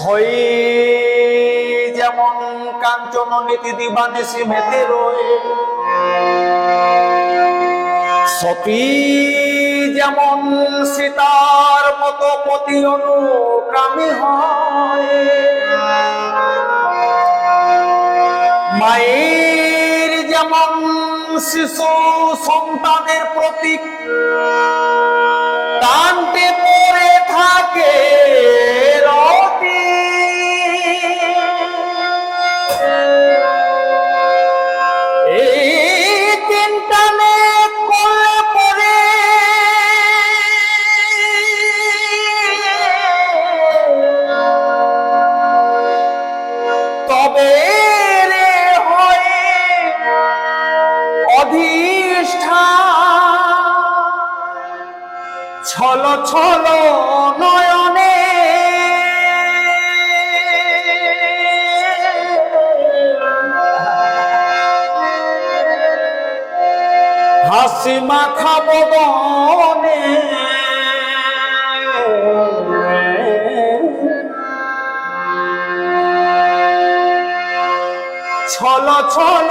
সই যেমন কাঞ্চন নীতি দিবানিসি মেতে রয়ে। সতী যেমন সীতার মতো পতি অনুক্রামী হয়। মায়ের যেমন শিশু সন্তানের প্রতীক টানতে পড়ে থাকে ছল ছল নয়নে। হাসি মাখা বদনে ছল ছল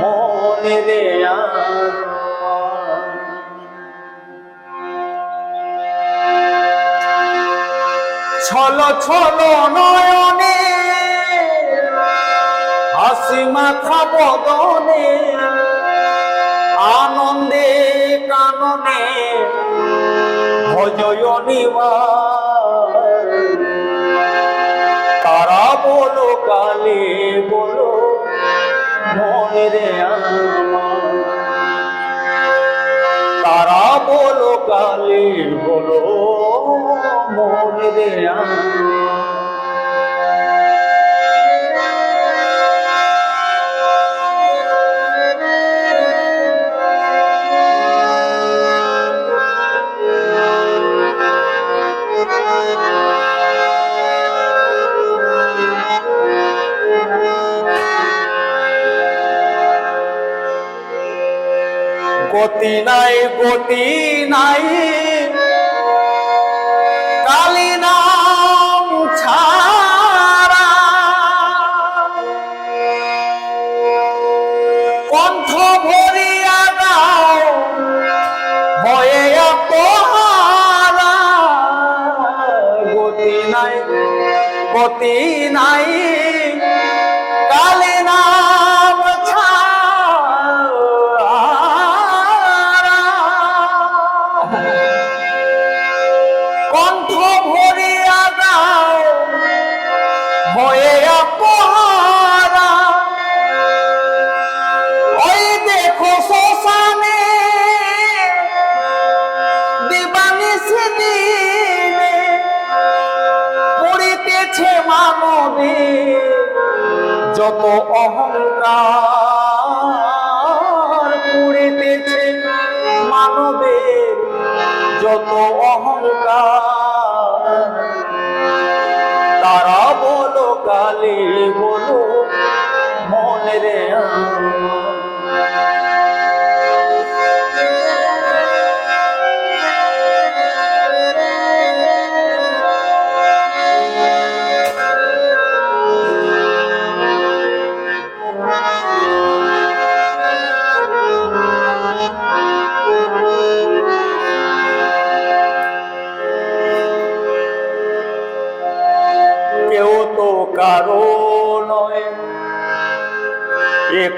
মনে রে ছল ছল নয়নে হাসি মাখা বদনে আনন্দে কাননে ভজয়নী রে তারা বলো কালে বলো গতি নাই গতি নাই। কালী নাম ছাড়া কণ্ঠ ভরিয়া নাই।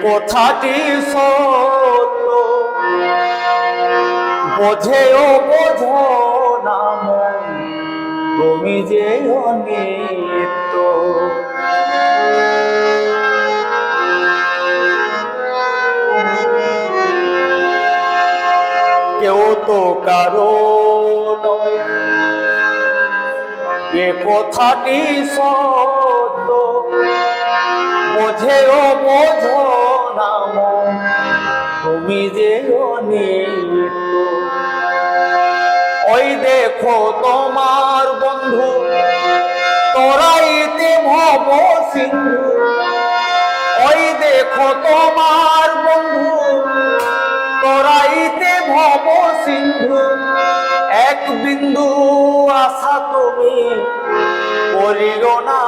কথাটি সত্য। বোঝে ও বোঝো নাম তুমি যে নিত্য কেউ তো কারও এ কথাটি সত্য। বোঝে ও বোঝো তুমি যে ওই দেখো তোমার বন্ধু তোরাইতে ভব সিন্ধু ওই দেখো তোমার বন্ধু তোরাইতে ভব সিন্ধু এক বিন্দু আশা তুমি করিও না।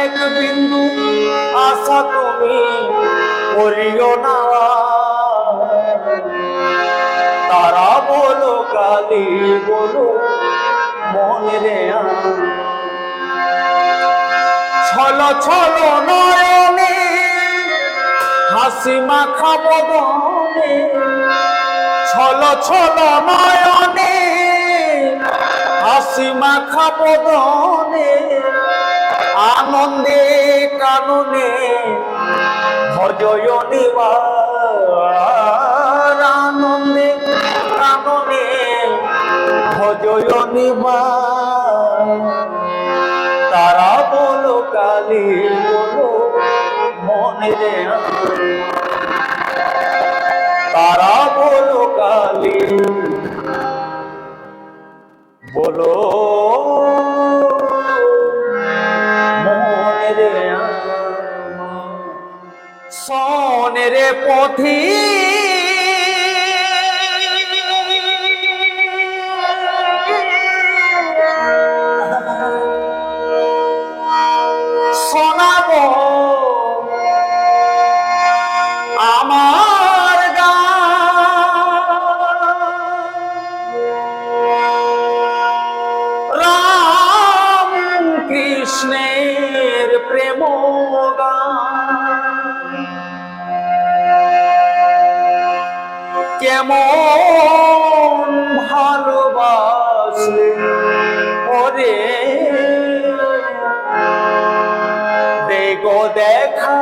এক বিন্দু আশা তুমি করিও না। তারা বলো কালি বলো, মনে ছল ছল নয়নে হাসি মাখা বদনে ছল ছল নয়নে হাসি মাখা বদনে আনন্দে কাননে ভজয় নিবার আনন্দে কাননে ভজয় নিবার তারা বলো, কালি বলো, মনে রে তারা বলো, কালি বলো। সনের পথি শোনাব আমার রাম কৃষ্ণের প্রেম গান। কেমন ভালোবাসলে ওরে দেখো দেখা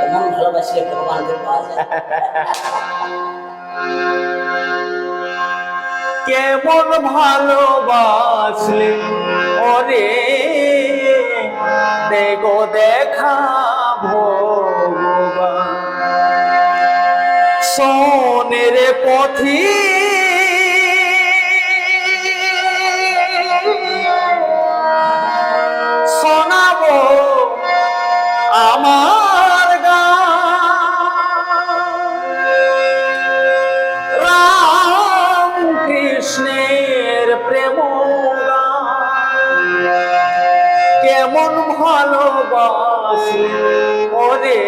কেমন ভালোবাসলে ভগবানকে পাওয়া যায়। কেমন ভালোবাসলে? ওরে দেখো দেখা সোনের পথি। শোনাবো আমার রাম কৃষ্ণের প্রেম। কেমন ভালোবাসি ওরে।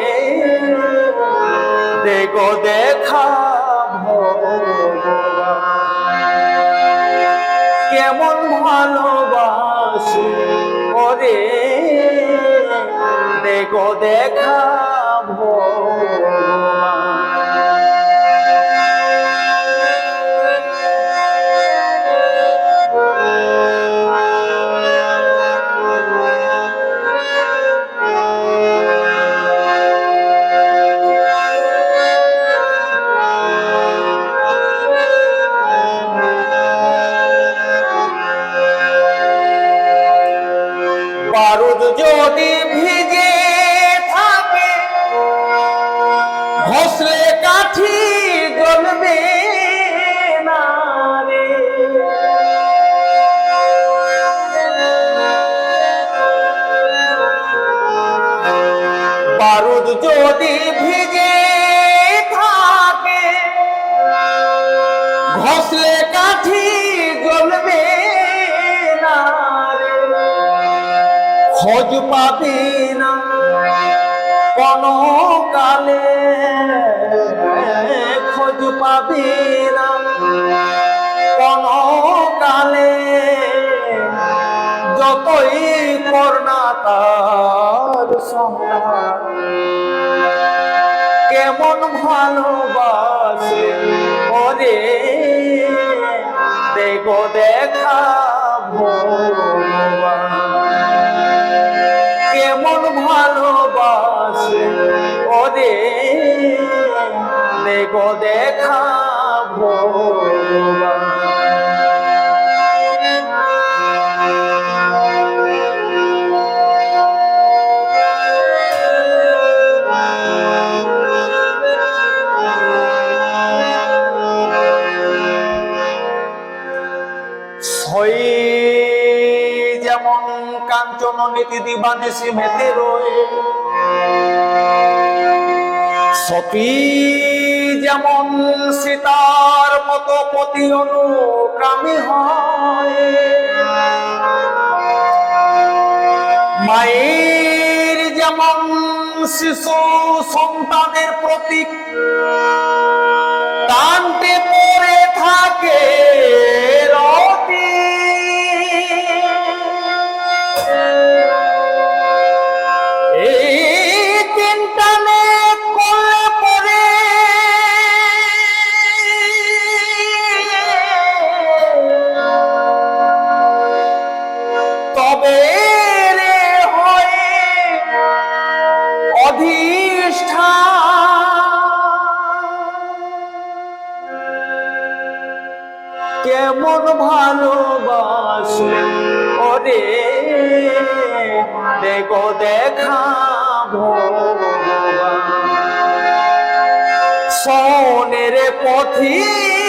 দেখো দেখা ভগবান। কেমন ভালোবাসি ওরে দেখো দেখা বারুদ যদি ভিজে থাকে ঘষলে কাঠি রে। বারুদ যদি ভিজে থাকে ঘষলে কাঠি খোঁজ পাবি না। কোন কালে খোঁজ পাবি না। কোন কালে যতই করনা তার কেমন ভালোবাসে ওরে। দেখো, দেখা ভগবান দেখো দেখা যেমন কাঞ্চন নীতি দিবানে মেতে রয়ে। সতী যেমন সীতার মত পতি অনুগ্রামী হয়। মায়ের যেমন শিশু সন্তানের প্রতীক কান্তে পরে থাকে সোনের পথি